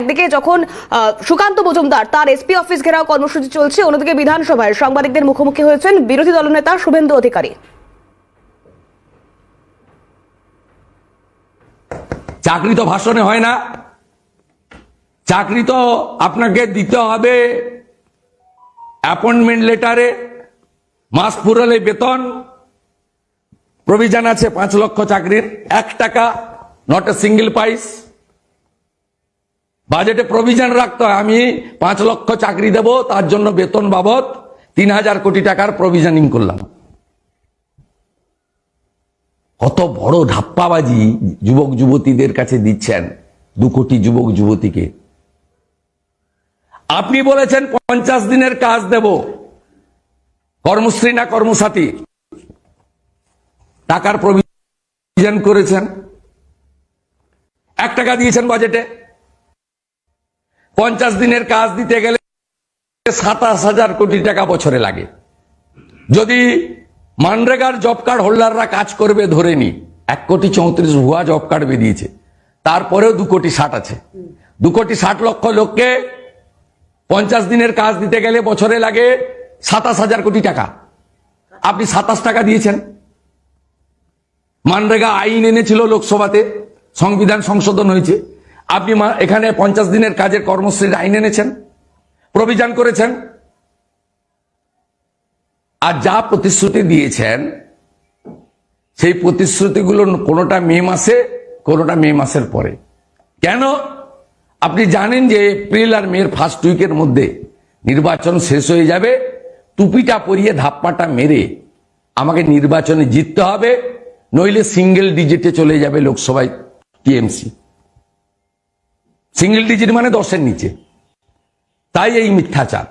একদিকে যখন সুকান্ত মজুমদার তার এসপি অফিস ঘেরাও কর্মসূচি চলছে, অন্যদিকে বিধানসভায় সাংবাদিকদের মুখোমুখি হয়েছেন বিরোধী দলনেতা শুভেন্দু অধিকারী। চাকরি তো ভাষণে হয় না। চাকরি তো আপনাকে দিতে হবে অ্যাপয়েন্টমেন্ট লেটারে, মাস পুরালে বেতন, প্রভিজন আছে পাঁচ লক্ষ চাকরির, এক টাকা নট এ সিঙ্গেল পাইস বাজেটে প্রভিজন রাখতে হয়। আমি পাঁচ লক্ষ চাকরি দেব, তার জন্য বেতন বাবদ তিন হাজার কোটি টাকার প্রভিশনিং করলাম। কত বড় ধাপ্পাবাজি যুবক যুবতীদের কাছে দিচ্ছেন, দু কোটি যুবক যুবতীকে। আপনি বলেছেন পঞ্চাশ দিনের কাজ দেব, কর্মশ্রী না কর্মসাথী? টাকার প্রভিজন করেছেন। এক টাকা দিয়েছেন বাজেটে। পঞ্চাশ দিনের কাজ দিতে গেলে সাতাশ হাজার কোটি টাকা বছরে লাগে। যদি মানরেগার জব কার্ড হোল্ডাররা কাজ করবে ধরে নি, এক কোটি চৌত্রিশ ভুয়া জব কার্ড বেরিয়েছে, তারপরেও দু কোটি ষাট আছে। দু কোটি ষাট লক্ষ লোককে পঞ্চাশ দিনের কাজ দিতে গেলে বছরে লাগে সাতাশ হাজার কোটি টাকা। আপনি সাতাশ টাকা দিয়েছেন। মানরেগা আইন এনেছিল লোকসভাতে, সংবিধান সংশোধন হয়েছে। আপনি এখানে পঞ্চাশ দিনের কাজের কর্মশ্রীর আইন এনেছেন, প্রবিধান করেছেন। আর যা প্রতিশ্রুতি দিয়েছেন, সেই প্রতিশ্রুতিগুলো কোনোটা মে মাসে, কোনোটা মে মাসের পরে। কেন? আপনি জানেন যে এপ্রিল আর মের ফার্স্ট উইকের মধ্যে নির্বাচন শেষ হয়ে যাবে, টুপিটা পরিয়ে ধাপ্পাটা মেরে আমাকে নির্বাচনে জিততে হবে, নইলে সিঙ্গেল ডিজিটে চলে যাবে লোকসভায় টিএমসি। সিঙ্গেল ডিজিট মানে দশের নিচে। তাই এই মিথ্যাচার।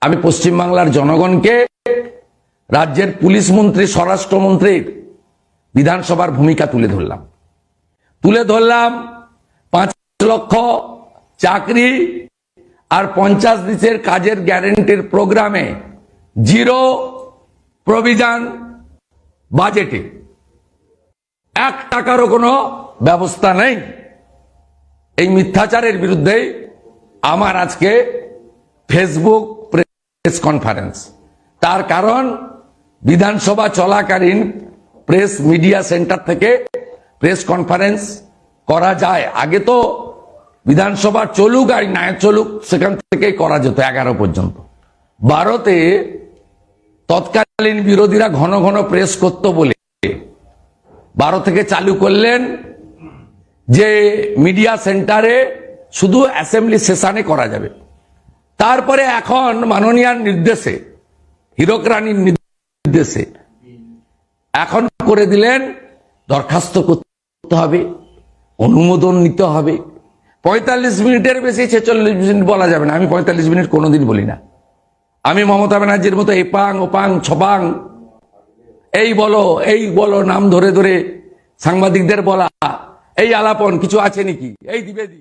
আমি পশ্চিমবাংলার জনগণকে, রাজ্যের পুলিশ মন্ত্রী স্বরাষ্ট্রমন্ত্রীর বিধানসভার ভূমিকা তুলে ধরলাম। তুলে ধরলাম পাঁচ লক্ষ চাকরি আর পঞ্চাশ দিনের কাজের গ্যারেন্টির প্রোগ্রামে জিরো প্রভিজন বাজেটে। এক টাকারও কোনো ব্যবস্থা নেই। এই মিথ্যাচারের বিরুদ্ধে আমার আজকে ফেসবুক প্রেস কনফারেন্স। তার কারণ, বিধানসভা চলাকালীন প্রেস মিডিয়া সেন্টার থেকে প্রেস কনফারেন্স করা যায়। আগে তো বিধানসভা চলুক আর না চলুক, সেখান থেকেই করা যেত এগারো পর্যন্ত। বারোতে তৎকালীন বিরোধীরা ঘন ঘন প্রেস করত বলে। বারো থেকে চালু করলেন যে মিডিয়া সেন্টারে শুধু অ্যাসেম্বলি সেশনে করা যাবে। তারপরে এখন মাননীয়ার নির্দেশে, হীরক রানীর নির্দেশে এখন করে দিলেন, দরখাস্ত করতে হবে, অনুমোদন নিতে হবে। পঁয়তাল্লিশ মিনিটের বেশি ছেচল্লিশ মিনিট বলা যাবে না, আমি পঁয়তাল্লিশ মিনিট কোনোদিন বলি না। আমি মমতা ব্যানার্জির মতো এপাং, ওপাং, ছপাং, এই বলো এই বলো, নাম ধরে ধরে সাংবাদিকদের বলা এই আলাপন কিছু আছে নাকি? এই দিবে দি।